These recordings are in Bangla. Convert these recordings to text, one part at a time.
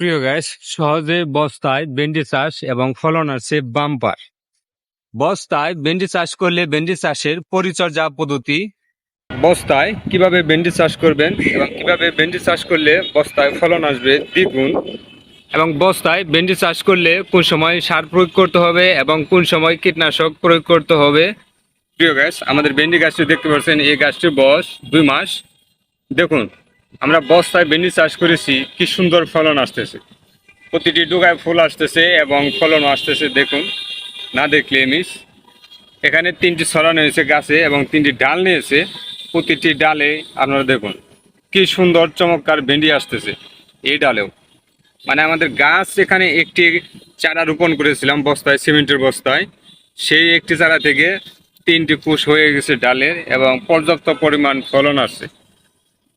প্রিয় গ্যাস সহজে বস্তায় ভেন্ডি চাষ এবং ফলন আছে বাম্পার। বস্তায় ভেন্ডি চাষ করলে ভেন্ডি চাষের পরিচর্যা পদ্ধতি। বস্তায় কীভাবে ভেন্ডি চাষ করবেন এবং কীভাবে ভেন্ডি চাষ করলে বস্তায় ফলন আসবে দ্বিগুণ। এবং বস্তায় ভেন্ডি চাষ করলে কোন সময় সার প্রয়োগ করতে হবে এবং কোন সময় কীটনাশক প্রয়োগ করতে হবে। প্রিয় গ্যাস আমাদের ভেন্ডি গাছটি দেখতে পাচ্ছেন, এই গাছটির বয়স দুই মাস। দেখুন আমরা বস্তায় ভেন্ডি চাষ করেছি, কি সুন্দর ফলন আসতেছে। প্রতিটি ডুগায় ফুল আসতেছে এবং ফলন আসতেছে, দেখুন। না দেখলে মিস এখানে তিনটি ছড়ানো হয়েছে গাছে এবং তিনটি ডাল নিয়েছে। প্রতিটি ডালে আপনারা দেখুন, কি সুন্দর চমৎকার ভেন্ডি আসতেছে এই ডালেও। মানে আমাদের গাছ এখানে একটি চারা রোপণ করেছিলাম বস্তায়, সিমেন্টের বস্তায়। সেই একটি চারা থেকে তিনটি কুশ হয়ে গেছে ডালের এবং পর্যাপ্ত পরিমাণ ফলন আসছে।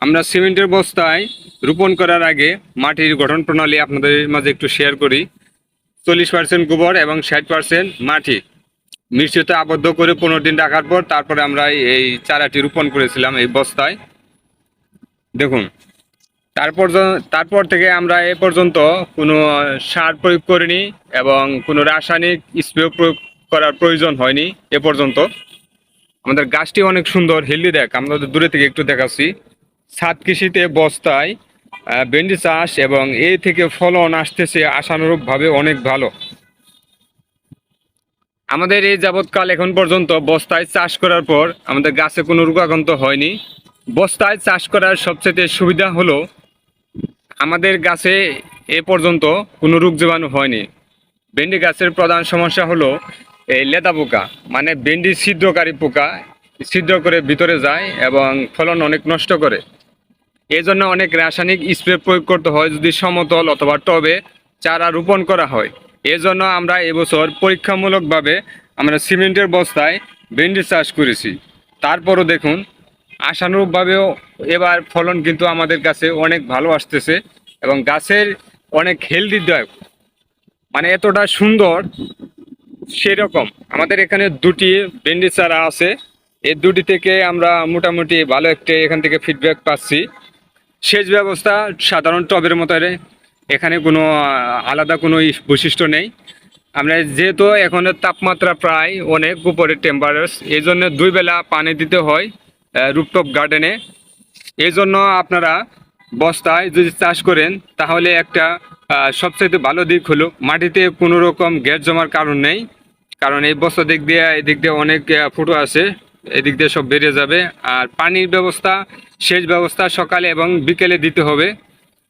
আমরা সিমেন্টের বস্তায় রোপণ করার আগে মাটির গঠন প্রণালী আপনাদের মাঝে একটু শেয়ার করি। চল্লিশ পার্সেন্ট গোবর এবং ষাট পার্সেন্ট মাটি। মিশ্রিত আবদ্ধ করে পনেরো দিন রাখার পর তারপরে আমরা এই চারাটি রোপণ করেছিলাম এই বস্তায়। দেখুন, তারপর তারপর থেকে আমরা এ পর্যন্ত কোনো সার প্রয়োগ করিনি এবং কোনো রাসায়নিক স্প্রে প্রয়োগ করার প্রয়োজন হয়নি এ পর্যন্ত। আমাদের গাছটি অনেক সুন্দর হেলদি দেখ, আমরা দূরে থেকে একটু দেখাচ্ছি। ছাদ কৃষিতে বস্তায় ভেন্ডি চাষ এবং এই থেকে ফলন আসতেছে আশানুরূপভাবে অনেক ভালো। আমাদের এই যাবৎকাল এখন পর্যন্ত বস্তায় চাষ করার পর আমাদের গাছে কোনো রোগাক্রান্ত হয়নি। বস্তায় চাষ করার সবচেয়ে সুবিধা হলো আমাদের গাছে এ পর্যন্ত কোনো রোগ জীবাণু হয়নি। ভেন্ডি গাছের প্রধান সমস্যা হলো এই লেদা পোকা মানে ভেন্ডি ছিদ্রকারী পোকা ছিদ্র করে ভিতরে যায় এবং ফলন অনেক নষ্ট করে। এই জন্য অনেক রাসায়নিক স্প্রে প্রয়োগ করতে হয় যদি সমতল অথবা টবে চারা রোপণ করা হয়। এই জন্য আমরা এবছর পরীক্ষামূলকভাবে আমরা সিমেন্টের বস্তায় ভেন্ডি চাষ করেছি। তারপরও দেখুন, আশানুরূপভাবেও এবার ফলন কিন্তু আমাদের কাছে অনেক ভালো আসতেছে এবং গাছের অনেক হেলদি দায়ক মানে এতটা সুন্দর, সেরকম। আমাদের এখানে দুটি ভেন্ডি চারা আছে। এই দুটি থেকে আমরা মোটামুটি ভালো একটা এখান থেকে ফিডব্যাক পাচ্ছি। সেচ ব্যবস্থা সাধারণ টবের মতো এখানে কোনো আলাদা কোনো বৈশিষ্ট্য নেই। আমরা যেহেতু এখন তাপমাত্রা প্রায় অনেক উপরে টেম্পারেচার এই জন্য দুই বেলা পানি দিতে হয় রুপটপ গার্ডেনে এই জন্য আপনারা বস্তায় যদি চাষ করেন, তাহলে একটা সবচেয়ে ভালো দিক হলো মাটিতে কোনো রকম গ্যাস জমার কারণ নেই। কারণ এই বস্তা দিক দিয়ে, এদিক দিয়ে অনেক ফুটো আছে। এদিক দিয়ে সব বেরিয়ে যাবে। আর পানির ব্যবস্থা, সেচ ব্যবস্থা সকালে এবং বিকেলে দিতে হবে।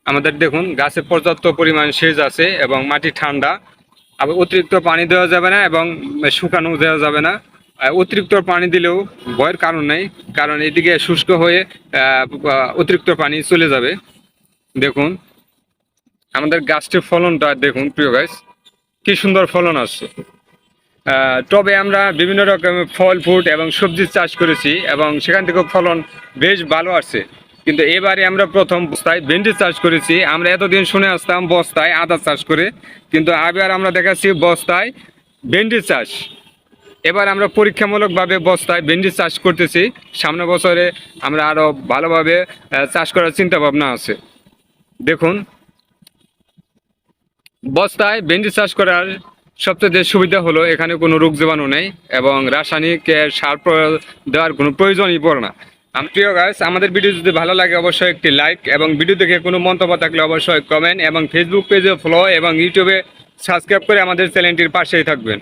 আমাদের দেখুন, গাছে পর্যাপ্ত পরিমাণ সেচ আছে এবং মাটি ঠান্ডা। আবার অতিরিক্ত পানি দেওয়া যাবে না এবং শুকানো দেওয়া যাবে না। অতিরিক্ত পানি দিলেও ভয়ের কারণ নেই, কারণ এদিকে শুষ্ক হয়ে অতিরিক্ত পানি চলে যাবে। দেখুন, আমাদের গাছটির ফলনটা দেখুন, প্রিয় গাছ। কি সুন্দর ফলন আসছে। টবে আমরা বিভিন্ন রকমের ফল, ফ্রুট এবং সবজি চাষ করেছি এবং সেখান থেকেও ফলন বেশ ভালো আসছে। কিন্তু এবারে আমরা প্রথম বস্তায় ভেন্ডি চাষ করেছি। আমরা এতদিন শুনে আসতাম বস্তায় আদা চাষ করে, কিন্তু আবার আমরা দেখাচ্ছি বস্তায় ভেন্ডি চাষ। এবার আমরা পরীক্ষামূলকভাবে বস্তায় ভেন্ডি চাষ করতেছি। সামনে বছরে আমরা আরও ভালোভাবে চাষ করার চিন্তা ভাবনা আছে। দেখুন, বস্তায় ভেন্ডি চাষ করার সবচেয়ে যে সুবিধা হলো, এখানে কোনো রোগ জীবাণু নেই এবং রাসায়নিক সার দেওয়ার কোনো প্রয়োজনই পড়ে না। আম- প্রিয় গাছ আমাদের ভিডিও যদি ভালো লাগে, অবশ্যই একটি লাইক এবং ভিডিও দেখে কোনো মন্তব্য থাকলে অবশ্যই কমেন্ট এবং ফেসবুক পেজে ফলো এবং ইউটিউবে সাবস্ক্রাইব করে আমাদের চ্যানেলটির পাশেই থাকবেন।